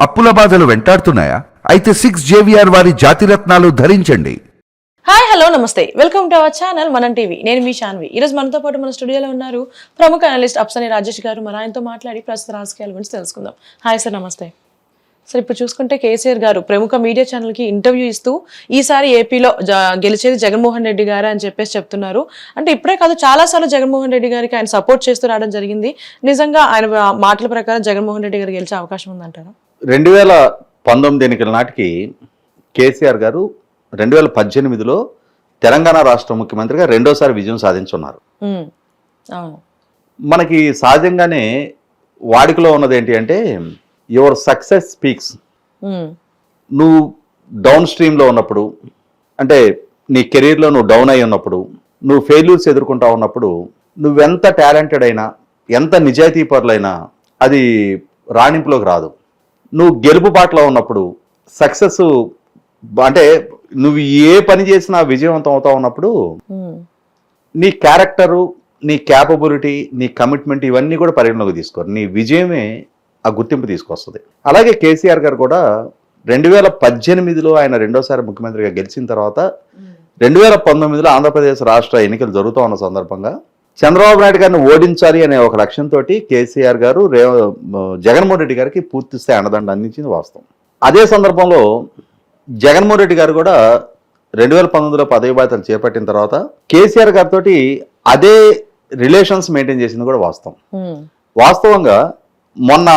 అప్పుల బాధలు వెంటాడుతున్నాయా? అయితే సిక్స్ జేవిఆర్ వారి జాతిరత్నాలు ధరించండి. హాయ్ హలో నమస్తే. Welcome to our channel Manam TV నేను మీ శాన్వి ఈరోజు మనతో పాటు మన స్టూడియోలో ఉన్నారు ప్రముఖ అనలిస్ట్ అప్సని రాజేష్ గారు. మన ఆయనతో మాట్లాడి ప్రస్తుత రాజకీయాల గురించి తెలుసుకుందాం. హాయ్ సార్ నమస్తే. సార్ ఇప్పుడు చూసుకుంటే కేసీఆర్ గారు ప్రముఖ మీడియా ఛానల్కి ఇంటర్వ్యూ ఇస్తూ ఈసారి ఏపీలో జ- గెలిచేది జగన్మోహన్ రెడ్డి గారు అని చెప్పేసి చెప్తున్నారు. అంటే ఇప్పుడే కాదు చాలాసార్లు జగన్మోహన్ రెడ్డి గారికి ఆయన సపోర్ట్ చేస్తూ రావడం జరిగింది. నిజంగా ఆయన మాటల ప్రకారం జగన్మోహన్ రెడ్డి గారు గెలిచే అవకాశం ఉందంటారా? రెండు వేల పంతొమ్మిది ఎన్నికల నాటికి కేసీఆర్ గారు రెండు వేల పద్దెనిమిదిలో తెలంగాణ రాష్ట్ర ముఖ్యమంత్రిగా రెండోసారి విజయం సాధించున్నారు. మనకి సహజంగానే వాడికలో ఉన్నది ఏంటి అంటే యువర్ సక్సెస్ స్పీక్స్. నువ్వు డౌన్ స్ట్రీమ్లో ఉన్నప్పుడు అంటే నీ కెరీర్లో నువ్వు డౌన్ అయి ఉన్నప్పుడు నువ్వు ఫెయిల్యూర్స్ ఎదుర్కొంటా ఉన్నప్పుడు నువ్వెంత టాలెంటెడ్ అయినా ఎంత నిజాయితీపరులైనా అది రాణింపులోకి రాదు. నువ్వు గెలుపు బాటలో ఉన్నప్పుడు సక్సెస్ అంటే నువ్వు ఏ పని చేసినా విజయవంతం అవుతా ఉన్నప్పుడు నీ క్యారెక్టరు నీ క్యాపబిలిటీ నీ కమిట్మెంట్ ఇవన్నీ కూడా పరిగణలోకి తీసుకోరు. నీ విజయమే ఆ గుర్తింపు తీసుకొస్తుంది. అలాగే కేసీఆర్ గారు కూడా రెండు వేల పద్దెనిమిదిలో ఆయన రెండోసారి ముఖ్యమంత్రిగా గెలిచిన తర్వాత రెండు వేల పంతొమ్మిదిలో ఆంధ్రప్రదేశ్ రాష్ట్ర ఎన్నికలు జరుగుతూ ఉన్న సందర్భంగా చంద్రబాబు నాయుడు గారిని ఓడించాలి అనే ఒక లక్ష్యంతో కేసీఆర్ గారు రే జగన్మోహన్ రెడ్డి గారికి పూర్తి స్థాయి అండదండ అందించింది వాస్తవం. అదే సందర్భంలో జగన్మోహన్ రెడ్డి గారు కూడా రెండు వేల పంతొమ్మిదిలో పదవి బాధ్యతలు చేపట్టిన తర్వాత కేసీఆర్ గారితో అదే రిలేషన్స్ మెయింటైన్ చేసింది కూడా వాస్తవం. వాస్తవంగా మొన్న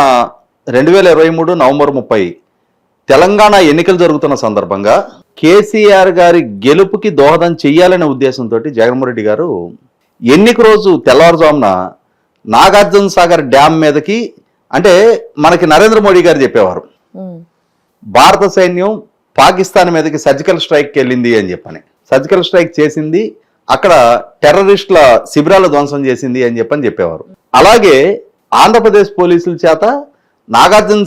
రెండు వేల ఇరవై మూడు నవంబర్ ముప్పై తెలంగాణ ఎన్నికలు జరుగుతున్న సందర్భంగా కేసీఆర్ గారి గెలుపుకి దోహదం చెయ్యాలనే ఉద్దేశంతో జగన్మోహన్ రెడ్డి గారు ఎన్నిక రోజు తెల్లవారుజామున నాగార్జున సాగర్ డ్యామ్ మీదకి అంటే మనకి నరేంద్ర మోడీ గారు చెప్పేవారు. భారత సైన్యం పాకిస్తాన్ మీదకి సర్జికల్ స్ట్రైక్ వెళ్ళింది అని చెప్పని. సర్జికల్ స్ట్రైక్ చేసింది అక్కడ టెర్రరిస్టుల శిబిరాలు ధ్వంసం చేసింది అని చెప్పని చెప్పేవారు. అలాగే ఆంధ్రప్రదేశ్ పోలీసుల చేత నాగార్జున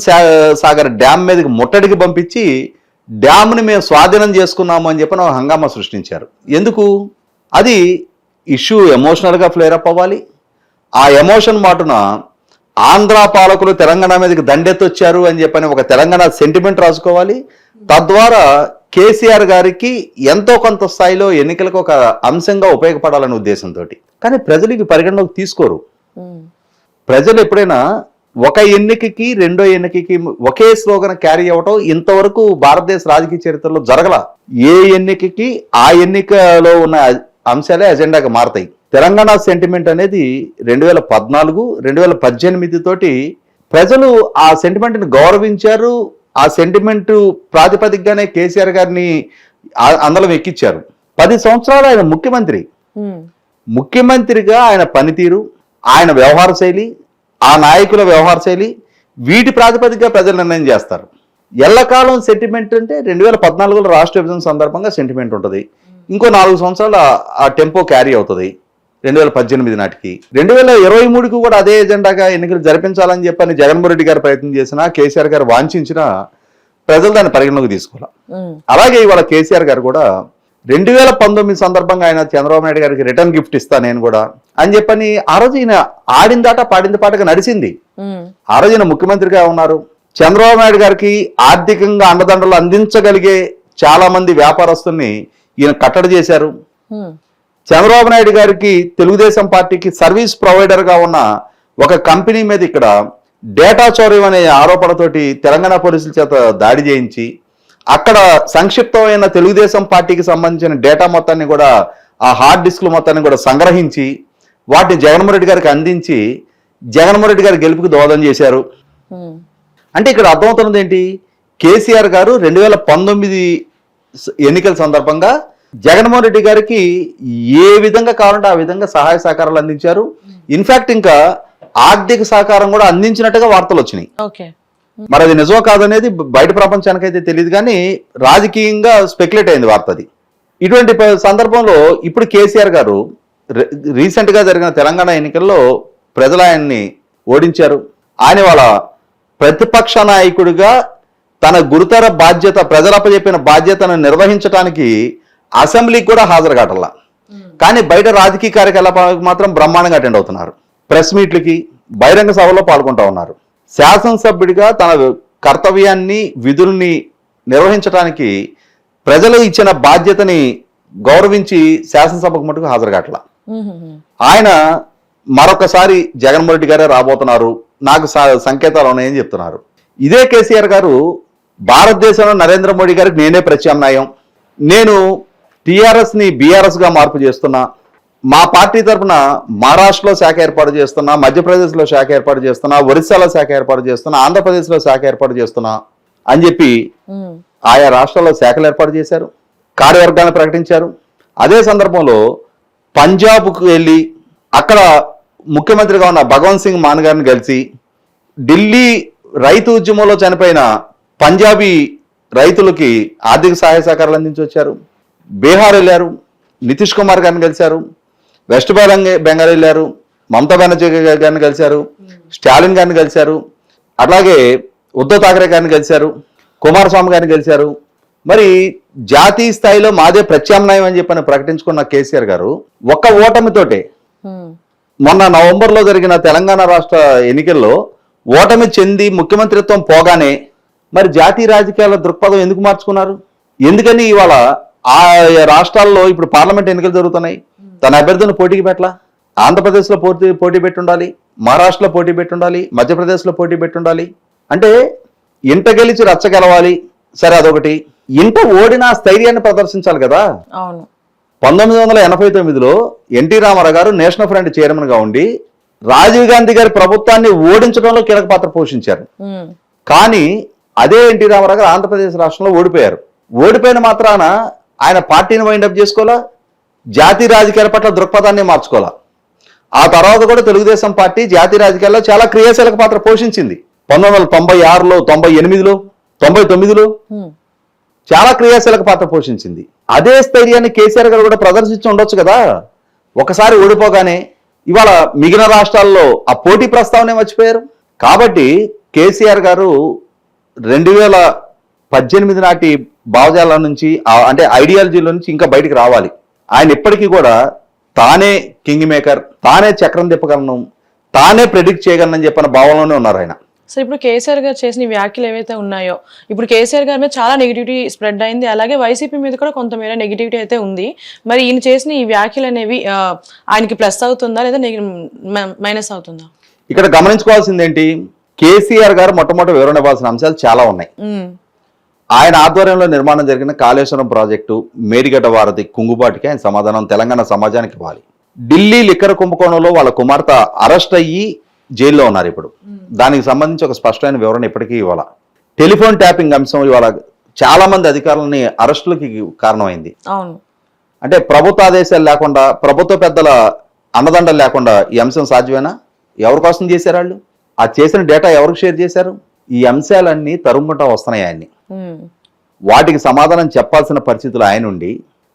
సాగర్ డ్యామ్ మీదకి ముట్టడికి పంపించి డ్యామ్ని మేము స్వాధీనం చేసుకున్నాము అని చెప్పని ఒక హంగామా సృష్టించారు. ఎందుకు? అది ఇష్యూ ఎమోషనల్గా ఫ్లేర్ అప్ అవ్వాలి. ఆ ఎమోషన్ మాటున ఆంధ్ర పాలకులు తెలంగాణ మీదకి దండెత్తొచ్చారు అని చెప్పని ఒక తెలంగాణ సెంటిమెంట్ రాసుకోవాలి. తద్వారా కేసీఆర్ గారికి ఎంతో కొంత స్థాయిలో ఎన్నికలకు ఒక అంశంగా ఉపయోగపడాలనే ఉద్దేశంతో కానీ ప్రజలు ఇవి పరిగణలోకి తీసుకోరు. ప్రజలు ఎప్పుడైనా ఒక ఎన్నికకి రెండో ఎన్నికకి ఒకే స్లోగన్ క్యారీ అవ్వటం ఇంతవరకు భారతదేశ రాజకీయ చరిత్రలో జరగల. ఏ ఎన్నికకి ఆ ఎన్నికలో ఉన్న అంశాలే అజెండాగా మారతాయి. తెలంగాణ సెంటిమెంట్ అనేది రెండు వేల పద్నాలుగు రెండు వేల పద్దెనిమిది తోటి ప్రజలు ఆ సెంటిమెంట్ని గౌరవించారు. ఆ సెంటిమెంట్ ప్రాతిపదికగానే కేసీఆర్ గారిని అందలం ఎక్కించారు పది సంవత్సరాలు ఆయన ముఖ్యమంత్రి. ముఖ్యమంత్రిగా ఆయన పనితీరు ఆయన వ్యవహార శైలి ఆ నాయకుల వ్యవహార శైలి వీటి ప్రాతిపదికగా ప్రజలు నిర్ణయం చేస్తారు. ఎల్లకాలం సెంటిమెంట్ అంటే రెండు వేల పద్నాలుగులో రాష్ట్ర విభజన సందర్భంగా సెంటిమెంట్ ఉంటుంది. ఇంకో నాలుగు సంవత్సరాలు ఆ- టెంపో క్యారీ అవుతుంది. రెండు వేల పద్దెనిమిది నాటికి. రెండు వేల ఇరవై మూడుకి కూడా అదే ఎజెండాగా ఎన్నికలు జరిపించాలని చెప్పని జగన్మోహన్ రెడ్డి గారు ప్రయత్నం చేసినా కేసీఆర్ గారు వాంఛించినా ప్రజలు దాన్ని పరిగణలోకి తీసుకోవాలి? అలాగే ఇవాళ కేసీఆర్ గారు కూడా రెండు వేల పంతొమ్మిది సందర్భంగా ఆయన చంద్రబాబు నాయుడు గారికి రిటర్న్ గిఫ్ట్ ఇస్తా నేను కూడా అని చెప్పని ఆ రోజు ఈయన ఆడిందాట పాడింది పాటగా నడిచింది. ఆ రోజు ఈయన ముఖ్యమంత్రిగా ఉన్నారు. చంద్రబాబు నాయుడు గారికి ఆర్థికంగా అండదండలు అందించగలిగే చాలా మంది వ్యాపారస్తుల్ని ఈయన కట్టడి చేశారు. చంద్రబాబు నాయుడు గారికి తెలుగుదేశం పార్టీకి సర్వీస్ ప్రొవైడర్గా ఉన్న ఒక కంపెనీ మీద ఇక్కడ డేటా చౌర్యం అనే ఆరోపణతోటి తెలంగాణ పోలీసుల చేత దాడి చేయించి అక్కడ సంక్షిప్తమైన తెలుగుదేశం పార్టీకి సంబంధించిన డేటా మొత్తాన్ని కూడా ఆ హార్డ్ డిస్క్లు మొత్తాన్ని కూడా సంగ్రహించి వాటిని జగన్మోహన్ రెడ్డి గారికి అందించి జగన్మోహన్ రెడ్డి గారి గెలుపుకి దోహదం చేశారు. అంటే ఇక్కడ అర్థమవుతున్నది ఏంటి? కేసీఆర్ గారు రెండు వేల పంతొమ్మిది ఎన్నికల సందర్భంగా జగన్మోహన్ రెడ్డి గారికి ఏ విధంగా కావాలంటే ఆ విధంగా సహాయ సహకారాలు అందించారు. ఇన్ఫాక్ట్ ఇంకా ఆర్థిక సహకారం కూడా అందించినట్టుగా వార్తలు వచ్చినాయి. మరి అది నిజమో కాదనేది బయట ప్రపంచానికి అయితే తెలియదు కానీ రాజకీయంగా స్పెక్యులేట్ అయింది వార్త అది. ఇటువంటి సందర్భంలో ఇప్పుడు కేసీఆర్ గారు రీసెంట్గా జరిగిన తెలంగాణ ఎన్నికల్లో ప్రజలు ఆయన్ని ఓడించారు. ఆయన వాళ్ళ ప్రతిపక్ష నాయకుడిగా తన గురుతర బాధ్యత ప్రజలప చెప్పిన బాధ్యతను నిర్వహించడానికి అసెంబ్లీకి కూడా హాజరు కావట్లా. కానీ బయట రాజకీయ కార్యకలాపాలకు మాత్రం బ్రహ్మాండంగా అటెండ్ అవుతున్నారు. ప్రెస్ మీట్లకి బహిరంగ సభలో పాల్గొంటా ఉన్నారు. శాసనసభ్యుడిగా తన కర్తవ్యాన్ని విధుల్ని నిర్వహించడానికి ప్రజలు ఇచ్చిన బాధ్యతని గౌరవించి శాసనసభకు మటుకు హాజరుగాట్ల మ్మ్. ఆయన మరొకసారి జగన్మోహన్ రెడ్డి గారే రాబోతున్నారు. నాకు సంకేతాలు ఉన్నాయని చెప్తున్నారు. ఇదే కేసీఆర్ గారు భారతదేశంలో నరేంద్ర మోడీ గారికి నేనే ప్రత్యామ్నాయం. నేను టిఆర్ఎస్ని బీఆర్ఎస్గా మార్పు చేస్తున్నా. మా పార్టీ తరఫున మహారాష్ట్రలో శాఖ ఏర్పాటు చేస్తున్నా మధ్యప్రదేశ్లో శాఖ ఏర్పాటు చేస్తున్నా ఒరిస్సాలో శాఖ ఏర్పాటు చేస్తున్నా ఆంధ్రప్రదేశ్లో శాఖ ఏర్పాటు చేస్తున్నా అని చెప్పి. ఆయా రాష్ట్రాల్లో శాఖలు ఏర్పాటు చేశారు కార్యవర్గాన్ని ప్రకటించారు. అదే సందర్భంలో పంజాబ్కు వెళ్ళి అక్కడ ముఖ్యమంత్రిగా ఉన్న భగవంత్ సింగ్ మాన్ గారిని కలిసి ఢిల్లీ రైతు ఉద్యమంలో చనిపోయిన పంజాబీ రైతులకి ఆర్థిక సహాయ సహకారాలు అందించి వచ్చారు బీహార్ వెళ్ళారు. నితీష్ కుమార్ గారిని కలిశారు. వెస్ట్ బెంగాల్ బెంగాల్ వెళ్ళారు. మమతా బెనర్జీ గారిని కలిశారు. స్టాలిన్ గారిని కలిశారు. అట్లాగే ఉద్ధవ్ ఠాకరే గారిని కలిశారు. కుమారస్వామి గారిని కలిశారు. మరి జాతీయ స్థాయిలో మాదే ప్రత్యామ్నాయం అని చెప్పని ప్రకటించుకున్న కేసీఆర్ గారు ఒక్క ఓటమితోటే. మొన్న నవంబర్లో జరిగిన తెలంగాణ రాష్ట్ర ఎన్నికల్లో ఓటమి చెంది ముఖ్యమంత్రిత్వం పోగానే మరి జాతీయ రాజకీయాల దృక్పథం ఎందుకు మార్చుకున్నారు? ఎందుకని ఇవాళ ఆ రాష్ట్రాల్లో ఇప్పుడు పార్లమెంట్ ఎన్నికలు జరుగుతున్నాయి. తన అభ్యర్థిని పోటీకి పెట్టలా? ఆంధ్రప్రదేశ్లో పోటీ పోటీ పెట్టి ఉండాలి మహారాష్ట్రలో పోటీ పెట్టి ఉండాలి మధ్యప్రదేశ్లో పోటీ పెట్టి ఉండాలి అంటే ఇంట గెలిచి రచ్చ గెలవాలి. సరే అదొకటి. ఇంట ఓడిన స్థైర్యాన్ని ప్రదర్శించాలి కదా? అవును. పంతొమ్మిది వందల ఎనభై తొమ్మిదిలో ఎన్టీ రామారావు గారు నేషనల్ ఫ్రంట్ చైర్మన్గా ఉండి రాజీవ్ గాంధీ గారి ప్రభుత్వాన్ని ఓడించడంలో కీలక పాత్ర పోషించారు. కానీ అదే ఎన్టీ రామారావు గారు ఆంధ్రప్రదేశ్ రాష్ట్రంలో ఓడిపోయారు. ఓడిపోయిన మాత్రాన ఆయన పార్టీని వైండప్ చేసుకోవాలా? జాతీయ రాజకీయాల పట్ల దృక్పథాన్ని మార్చుకోవాలా? ఆ తర్వాత కూడా తెలుగుదేశం పార్టీ జాతీయ రాజకీయాల్లో చాలా క్రియాశీలక పాత్ర పోషించింది. పంతొమ్మిది వందల తొంభై ఆరులో తొంభై ఎనిమిదిలో తొంభై తొమ్మిదిలో మ్మ్. చాలా క్రియాశీలక పాత్ర పోషించింది. అదే స్థైర్యాన్ని కేసీఆర్ గారు కూడా ప్రదర్శించి ఉండొచ్చు కదా? ఒకసారి ఓడిపోగానే ఇవాళ మిగిలిన రాష్ట్రాల్లో ఆ పోటీ ప్రస్తావనే మర్చిపోయారు. కాబట్టి కేసీఆర్ గారు రెండు వేల పద్దెనిమిది నాటి భావజాల నుంచి అంటే ఐడియాలజీలో నుంచి ఇంకా బయటికి రావాలి. ఆయన ఇప్పటికీ కూడా తానే కింగ్ మేకర్ తానే చక్రం తిప్పగలను తానే ప్రెడిక్ట్ చేయగలనని చెప్పిన భావంలోనే ఉన్నారు ఆయన. సో ఇప్పుడు కేసీఆర్ గారు చేసిన వ్యాఖ్యలు ఏవైతే ఉన్నాయో ఇప్పుడు కేసీఆర్ గారి మీద చాలా నెగిటివిటీ స్ప్రెడ్ అయింది. అలాగే వైసీపీ మీద కూడా కొంతమేర నెగిటివిటీ అయితే ఉంది. మరి ఈయన చేసిన ఈ వ్యాఖ్యలు అనేవి ఆయనకి ప్లస్ అవుతుందా లేదా మైనస్ అవుతుందా? ఇక్కడ గమనించుకోవాల్సింది ఏంటి కేసీఆర్ గారు మొట్టమొదటి వివరణ ఇవ్వాల్సిన అంశాలు చాలా ఉన్నాయి. ఆయన ఆధ్వర్యంలో నిర్మాణం జరిగిన కాళేశ్వరం ప్రాజెక్టు మేడిగడ్డ వారధి కుంగుబాటుకి ఆయన సమాధానం తెలంగాణ సమాజానికి ఇవ్వాలి. ఢిల్లీ లిక్కర్ కుంభకోణంలో వాళ్ళ కుమార్తె అరెస్ట్ అయ్యి జైల్లో ఉన్నారు ఇప్పుడు. దానికి సంబంధించి ఒక స్పష్టమైన వివరణ ఇప్పటికీ ఇవ్వాల. టెలిఫోన్ ట్యాపింగ్ అంశం ఇవాళ చాలా మంది అధికారులని అరెస్టులకి కారణమైంది. అంటే ప్రభుత్వ ఆదేశాలు లేకుండా ప్రభుత్వ పెద్దల అండదండలు లేకుండా ఈ అంశం సాధ్యమేనా? ఎవరి కోసం చేశారు వాళ్ళు? ఆ చేసిన డేటా ఎవరికి షేర్ చేశారు? ఈ అంశాలన్నీ తరుముకుంటా వస్తున్నాయి ఆయన్ని. వాటికి సమాధానం చెప్పాల్సిన పరిస్థితులు ఆయన ఉండి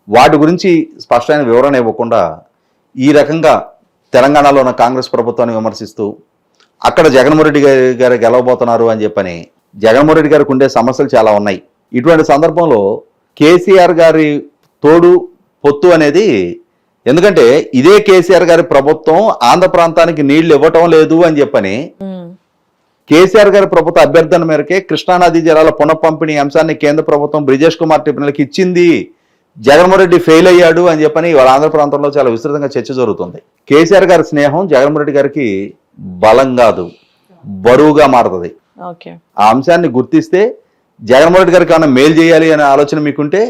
వాటి గురించి స్పష్టమైన వివరణ ఇవ్వకుండా ఈ రకంగా తెలంగాణలో ఉన్న కాంగ్రెస్ ప్రభుత్వాన్ని విమర్శిస్తూ అక్కడ జగన్మోహన్ రెడ్డి గారి గారు గెలవబోతున్నారు అని చెప్పని జగన్మోహన్ రెడ్డి గారికి ఉండే సమస్యలు చాలా ఉన్నాయి. ఇటువంటి సందర్భంలో కేసీఆర్ గారి తోడు పొత్తు అనేది ఎందుకంటే ఇదే కేసీఆర్ గారి ప్రభుత్వం ఆంధ్ర ప్రాంతానికి నీళ్ళు ఇవ్వటం లేదు అని చెప్పని. కేసీఆర్ గారి ప్రభుత్వ అభ్యర్థన మేరకే కృష్ణానదీ జలాల పునఃపంపిణీ అంశాన్ని కేంద్ర ప్రభుత్వం బ్రిజేష్ కుమార్ ట్రిబ్యునల్కి ఇచ్చింది. జగన్మోహన్ రెడ్డి ఫెయిల్ అయ్యాడు అని చెప్పని ఇవాళ ఆంధ్ర ప్రాంతంలో చాలా విస్తృతంగా చర్చ జరుగుతుంది. కేసీఆర్ గారి స్నేహం జగన్మోహన్ రెడ్డి గారికి బలం కాదు బరువుగా మారుతుంది. ఆ అంశాన్ని గుర్తిస్తే జగన్మోహన్ రెడ్డి గారికి ఏమైనా మేలు చేయాలి అనే ఆలోచన మీకుంటే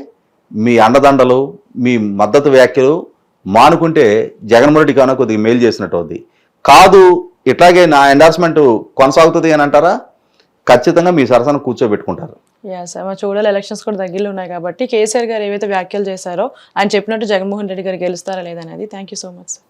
మీ అండదండలు మీ మద్దతు వ్యాఖ్యలు మానుకుంటే జగన్మోహన్ రెడ్డికి కొద్దిగా మేలు చేసినట్టు అవుద్ది కాదు ఇట్లాగే నా ఎండార్స్మెంట్ కొనసాగుతుంది అని అంటారా? ఖచ్చితంగా మీ సరసన కూర్చోబెట్టుకుంటారు. యా సార్ చూడాలి ఎలక్షన్స్ కూడా దగ్గరలో ఉన్నాయి కాబట్టి కేసీఆర్ గారు ఏవైతే వ్యాఖ్యలు చేశారో ఆయన చెప్పినట్టు జగన్మోహన్ రెడ్డి గారు గెలుస్తారా లేదనేది thank you so much sir